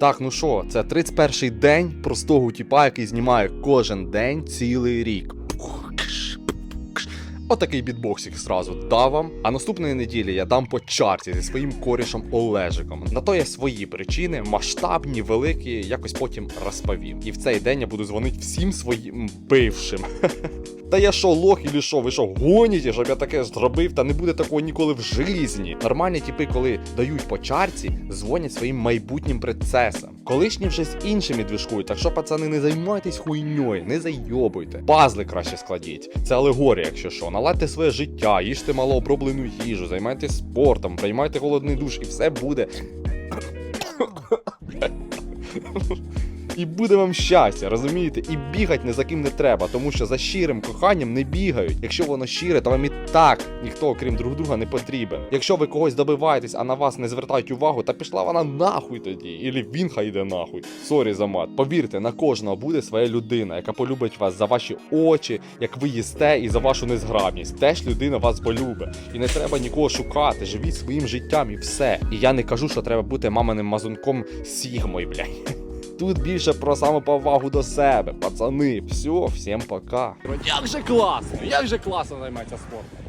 Так, ну що, це 31-й день простого тіпа, який знімає кожен день цілий рік. Отакий бітбоксик зразу дав вам. А наступної неділі я дам по чарці зі своїм корішем Олежиком. На то є свої причини, масштабні, великі, якось потім розповім. І в цей день я буду дзвонити всім своїм бившим. Та я що, лох или що? Ви що, гоніте, щоб я таке зробив? Та не буде такого ніколи в житті. Нормальні типи, коли дають по чарці, дзвонять своїм майбутнім принцесам. Колишні вже з іншими движкують, так що, пацани, не займайтесь хуйньою, не зайобуйте. Пазли краще складіть. Це алегорія, якщо що. Наладьте своє життя, їжте малооброблену їжу, займайтесь спортом, приймайте голодний душ, і все буде. І буде вам щастя, розумієте? І бігать не за ким не треба, тому що за щирим коханням не бігають. Якщо воно щире, то вам і так ніхто, окрім друг друга, не потрібен. Якщо ви когось добиваєтесь, а на вас не звертають увагу, та пішла вона нахуй тоді. Ілі він хай йде нахуй. Сорі за мат. Повірте, на кожного буде своя людина, яка полюбить вас за ваші очі, як ви їсте, і за вашу незграбність. Теж людина вас полюбить. І не треба нікого шукати. Живіть своїм життям і все. І я не кажу, що треба бути маминим мазунком Сігмою, блядь. Тут більше про самоповагу до себе, пацани. Все, всім пока. Як же класно, як же класно займатися спортом.